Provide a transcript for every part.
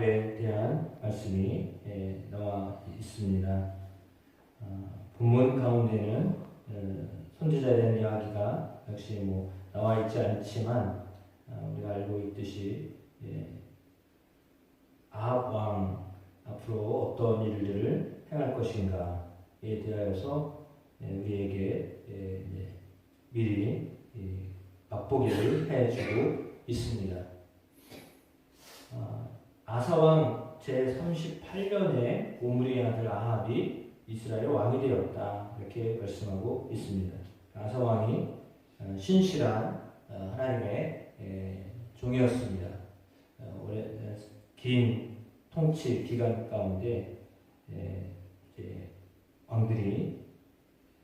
아합에 대한 말씀이 예, 나와 있습니다. 어, 본문 가운데는 어, 선지자에 대한 이야기가 역시 뭐 나와 있지 않지만 어, 우리가 알고 있듯이 예, 아합 왕 앞으로 어떤 일들을 행할 것인가에 대하여서 예, 우리에게 예, 이제 미리 예, 맛보기를 해주고 있습니다. 아, 아사왕 제38년에 오므리의 아들 아합이 이스라엘 왕이 되었다 이렇게 말씀하고 있습니다. 아사왕이 어, 신실한 어, 하나님의 예, 종이었습니다. 어, 긴 통치 기간 가운데 예, 왕들이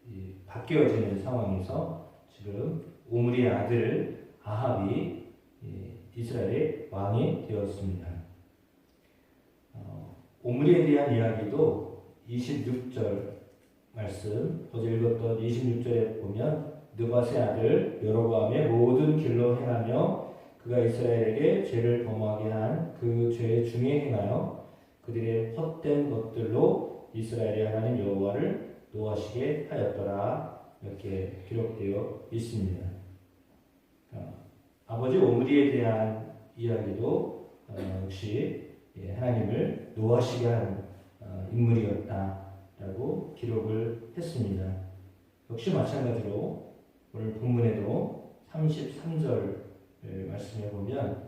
이 바뀌어지는 상황에서 지금 오므리의 아들 아합이 예, 이스라엘의 왕이 되었습니다. 어, 오므리에 대한 이야기도 26절 말씀 어제 읽었던 26절에 보면 느바세 아들 여로보암의 모든 길로 행하며 그가 이스라엘에게 죄를 범하게 한 그 죄 중에 행하여 그들의 헛된 것들로 이스라엘의 하나님 여호와를 노하시게 하였더라 이렇게 기록되어 있습니다. 어, 아버지 오므리에 대한 이야기도 어, 역시 예, 하나님을 노하시게 한 어, 인물이었다라고 기록을 했습니다. 역시 마찬가지로 오늘 본문에도 33절 말씀해 보면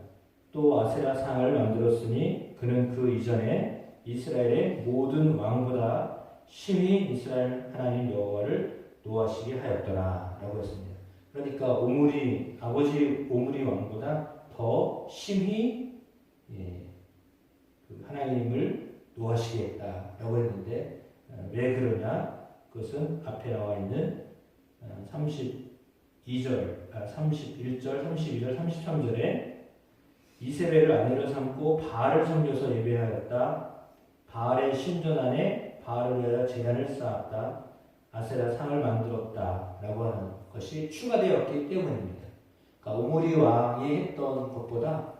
또 아세라 상을 만들었으니 그는 그 이전에 이스라엘의 모든 왕보다 심히 이스라엘 하나님 여호와를 노하시게 하였더라라고 했습니다. 그러니까 오므리 아버지 오므리 왕보다 더 심히 예, 그 하나님을 노하시겠다라고 했는데 어, 왜 그러냐? 그것은 앞에 나와 있는 32절, 아, 31절, 32절, 33절에 이세벨을 아내로 삼고 바알을 섬겨서 예배하였다. 바알의 신전 안에 바알을 위하여 제단을 쌓았다. 아세라 상을 만들었다 라고 하는 것이 추가되었기 때문입니다. 그러니까 오므리 왕이 했던 것보다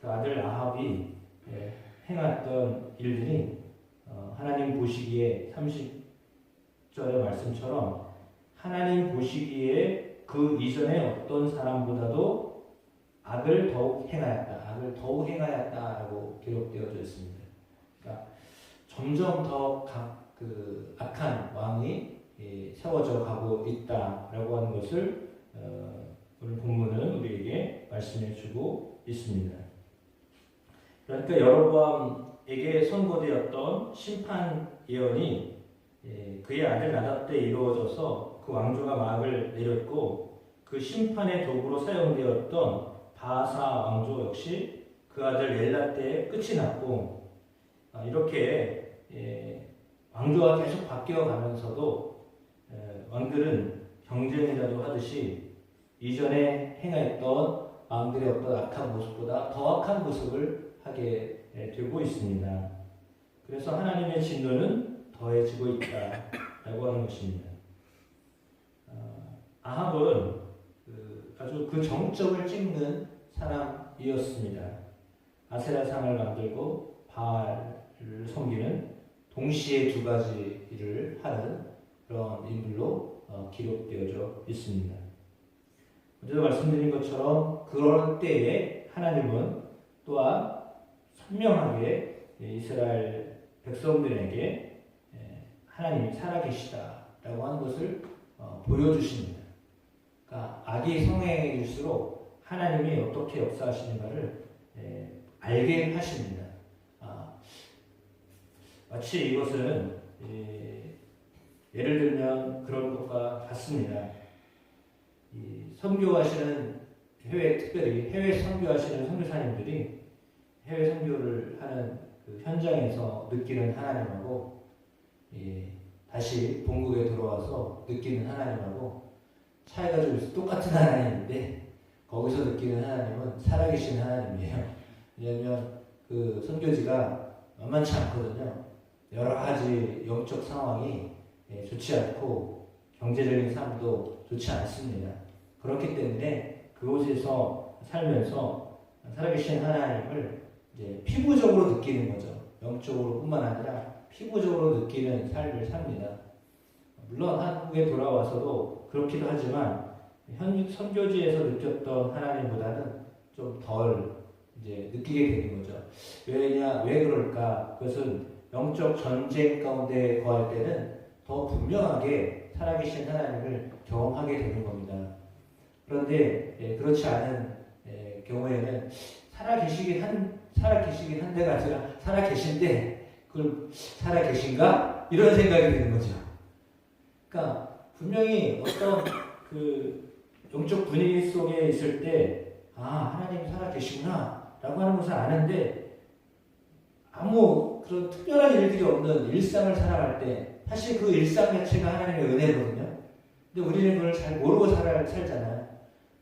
그 아들 아합이 예, 행했던 일들이 어, 하나님 보시기에 30절의 말씀처럼 하나님 보시기에 그 이전에 어떤 사람보다도 악을 더욱 행하였다. 악을 더욱 행하였다라고 기록되어져 있습니다. 그러니까 점점 더그 악한 왕이 예, 세워져 가고 있다라고 하는 것을 어, 오늘 본문은 우리에게 말씀해 주고 있습니다. 그러니까 여로보암에게 선고되었던 심판 예언이 예, 그의 아들 나답 때 이루어져서 그 왕조가 막을 내렸고 그 심판의 도구로 사용되었던 바사 왕조 역시 그 아들 엘라 때 끝이 났고 아, 이렇게 예, 왕조가 계속 바뀌어 가면서도 왕들은 경쟁이라도 하듯이 이전에 행했던 왕들의 어떤 악한 모습보다 더 악한 모습을 하게 되고 있습니다. 그래서 하나님의 진노는 더해지고 있다라고 하는 것입니다. 아, 아합은 그 아주 그 정점을 찍는 사람이었습니다. 아세라상을 만들고 바알을 섬기는 동시에 두 가지 일을 하는 그런 인물로 어, 기록되어져 있습니다. 먼저 말씀드린 것처럼 그럴 때에 하나님은 또한 선명하게 이스라엘 백성들에게 하나님이 살아계시다라고 하는 것을 어, 보여주십니다. 그러니까 악이 성행일수록 하나님이 어떻게 역사하시는가를 알게 하십니다. 아, 마치 이것은 예를 들면 그런 것과 같습니다. 선교하시는 해외 특별히 해외 선교하시는 선교사님들이 해외 선교를 하는 그 현장에서 느끼는 하나님하고 예, 다시 본국에 들어와서 느끼는 하나님하고 차이가 좀 있어 똑같은 하나님인데 거기서 느끼는 하나님은 살아계신 하나님이에요. 왜냐하면 그 선교지가 만만치 않거든요. 여러 가지 영적 상황이 예, 좋지 않고 경제적인 삶도 좋지 않습니다. 그렇기 때문에 그곳에서 살면서 살아계신 하나님을 이제 피부적으로 느끼는 거죠. 영적으로뿐만 아니라 피부적으로 느끼는 삶을 삽니다. 물론 한국에 돌아와서도 그렇기도 하지만 현 선교지에서 느꼈던 하나님보다는 좀 덜 이제 느끼게 되는 거죠. 왜냐 왜 그럴까? 그것은 영적 전쟁 가운데 거할 때는 더 분명하게 살아계신 하나님을 경험하게 되는 겁니다. 그런데 예, 그렇지 않은 예, 경우에는 살아 계시긴 한 살아 계시긴 한 데가 아니라 살아 계신데 그걸 살아 계신가 이런 생각이 드는 거죠. 그러니까 분명히 어떤 그 영적 분위기 속에 있을 때 아 하나님 살아 계시구나 라고 하는 것을 아는데 아무 그런 특별한 일들이 없는 일상을 살아갈 때 사실 그 일상 자체가 하나님의 은혜거든요. 근데 우리는 그걸 잘 모르고 살아, 살잖아요.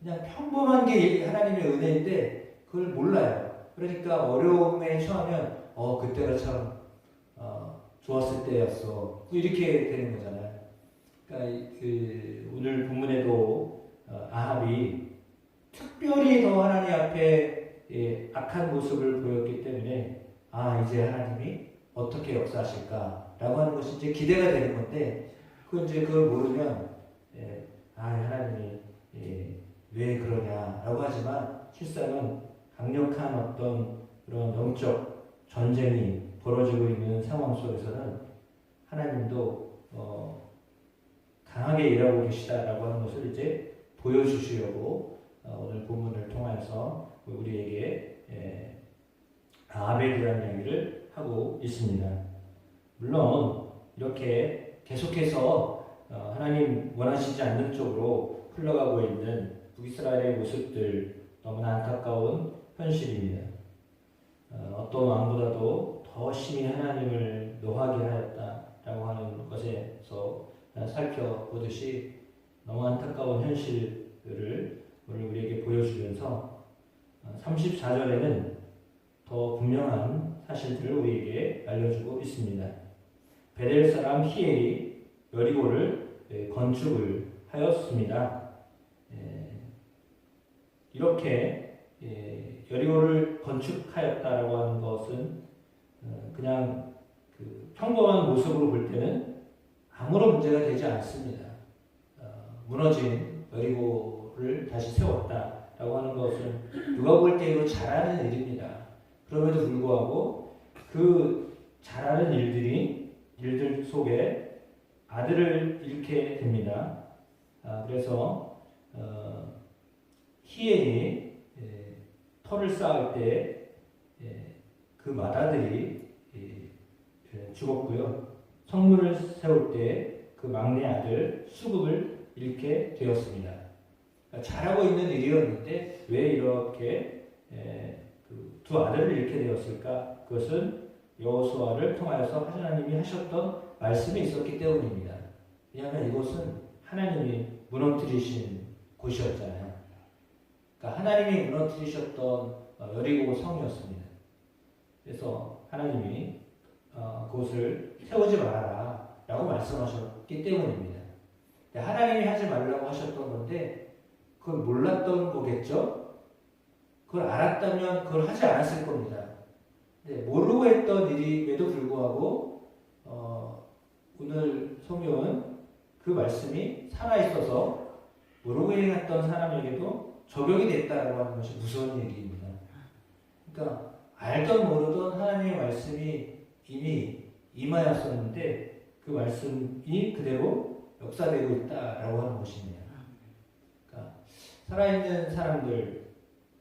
그냥 평범한 게 하나님의 은혜인데 그걸 몰라요. 그러니까 어려움에 처하면 어 그때가 참 어, 좋았을 때였어. 뭐 이렇게 되는 거잖아요. 그러니까 이- 그 오늘 본문에도 어, 아합이 특별히 더 하나님 앞에 예, 악한 모습을 보였기 때문에 아 이제 하나님이 어떻게 역사하실까라고 하는 것이 이제 기대가 되는 건데 그 이제 그걸 모르면 예, 아 하나님이 예, 왜 그러냐라고 하지만 실상은 강력한 어떤 그런 영적 전쟁이 벌어지고 있는 상황 속에서는 하나님도 어, 강하게 일하고 계시다라고 하는 것을 이제 보여주시려고 어, 오늘 본문을 통해서 우리에게 예, 대한 이야기를 하고 있습니다. 물론 이렇게 계속해서 어, 하나님 원하시지 않는 쪽으로 흘러가고 있는 북이스라엘의 모습들 너무나 안타까운 현실입니다. 어, 떤 왕보다도 더 심히 하나님을 노하게 하였다라고 하는 것에서 살펴보듯이 너무 안타까운 현실을 오늘 우리에게 보여주면서 34절에는 더 분명한 사실들을 우리에게 알려주고 있습니다. 베델 사람 히엘이 여리고를 예, 건축을 하였습니다. 예, 이렇게 예, 여리고를 건축하였다라고 하는 것은 어, 그냥 그 평범한 모습으로 볼 때는 아무런 문제가 되지 않습니다. 어, 무너진 여리고를 다시 세웠다라고 하는 것은 누가 볼 때도 잘하는 일입니다. 그럼에도 불구하고 그 잘하는 일들이 일들 속에 아들을 잃게 됩니다. 아, 그래서 어, 히엘이 예, 터를 쌓을 때그 맏아들이 예, 예, 죽었고요. 성문을 세울 때 그 막내 아들 수급을 잃게 되었습니다. 그러니까 잘하고 있는 일이었는데 왜 이렇게 예, 그두 아들을 잃게 되었을까? 그것은 여호수아를 통하여서 하나님이 하셨던 말씀이 있었기 때문입니다. 왜냐하면 이곳은 하나님이 무너뜨리신 곳이었잖아요. 그러니까 하나님이 무너뜨리셨던 어, 여리고 성이었습니다. 그래서 하나님이 어, 그곳을 세우지 말아라 라고 말씀하셨기 때문입니다. 하나님이 하지 말라고 하셨던 건데 그걸 몰랐던 거겠죠? 그걸 알았다면 그걸 하지 않았을 겁니다. 네, 모르고 했던 일임에도 불구하고 어, 오늘 성경은 그 말씀이 살아있어서 모르고 행했던 사람에게도 적용이 됐다라고 하는 것이 무서운 얘기입니다. 그러니까 알던 모르던 하나님의 말씀이 이미 임하였었는데 그 말씀이 그대로 역사되고 있다라고 하는 것입니다. 그러니까 살아있는 사람들,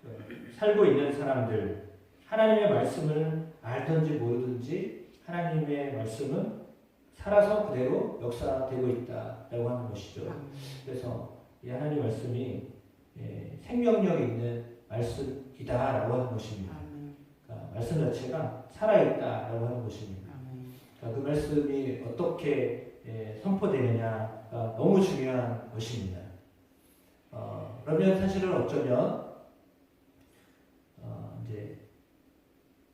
그 살고 있는 사람들, 하나님의 말씀을 알든지 모르든지 하나님의 말씀은 살아서 그대로 역사되고 있다라고 하는 것이죠. 그래서 이 하나님 말씀이 예, 생명력 있는 말씀이다라고 하는 것입니다. 그러니까 말씀 자체가 살아있다라고 하는 것입니다. 그러니까 그 말씀이 어떻게 예, 선포되느냐가 너무 중요한 것입니다. 어, 그러면 사실은 어쩌면 어, 이제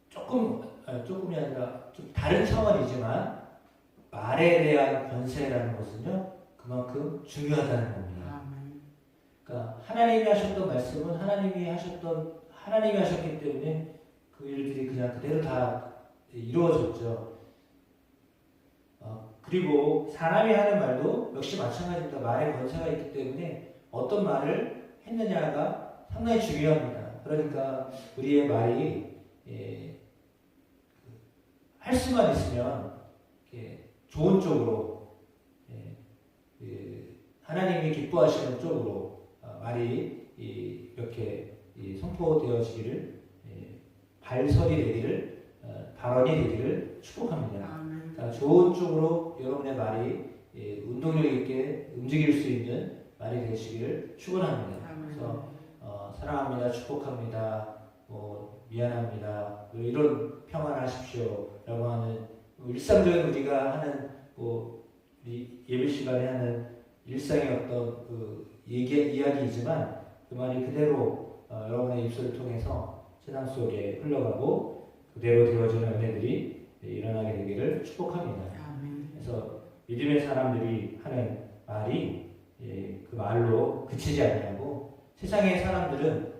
조금 아, 조금이 아니라 좀 다른 차원이지만 말에 대한 권세라는 것은요 그만큼 중요하다는 겁니다. 그러니까 하나님이 하셨던 말씀은 하나님이 하셨던 하나님이 하셨기 때문에 그 일들이 그냥 그대로 다 이루어졌죠. 어, 그리고 사람이 하는 말도 역시 마찬가지입니다. 말에 권세가 있기 때문에 어떤 말을 했느냐가 상당히 중요합니다. 그러니까 우리의 말이 예, 할 수만 있으면 이렇게 좋은 쪽으로 예, 그 하나님이 기뻐하시는 쪽으로 어, 말이 이- 이렇게 이 선포되어지기를 예, 발설이 되기를 어, 발언이 되기를 축복합니다. 자, 좋은 쪽으로 여러분의 말이 예, 운동력 있게 움직일 수 있는 말이 되시기를 축원합니다. 그래서 어, 사랑합니다, 축복합니다, 뭐 미안합니다, 뭐 이런 평안하십시오라고 하는 뭐 일상적인 우리가 하는 뭐 예배 시간에 하는 일상의 어떤 그 얘기 이야기이지만 그 말이 그대로 어, 여러분의 입술을 통해서 세상 속에 흘러가고 그대로 되어지는 은혜들이 일어나게 되기를 축복합니다. 아멘. 그래서 믿음의 사람들이 하는 말이 예, 그 말로 그치지 않냐고 세상의 사람들은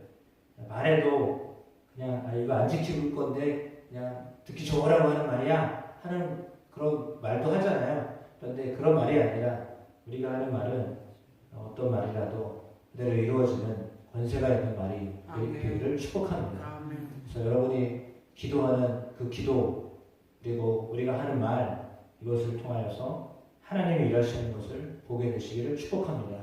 말해도 그냥 아 이거 안 지킬 건데 그냥 듣기 좋으라고 하는 말이야 하는 그런 말도 하잖아요. 그런데 그런 말이 아니라 우리가 하는 말은 어떤 말이라도 그대로 이루어지는 권세가 있는 말이. 되기를 축복합니다. 아멘. 그래서 여러분이 기도하는 그 기도 그리고 우리가 하는 말 이것을 통하여서 하나님이 일하시는 것을 보게 되시기를 축복합니다.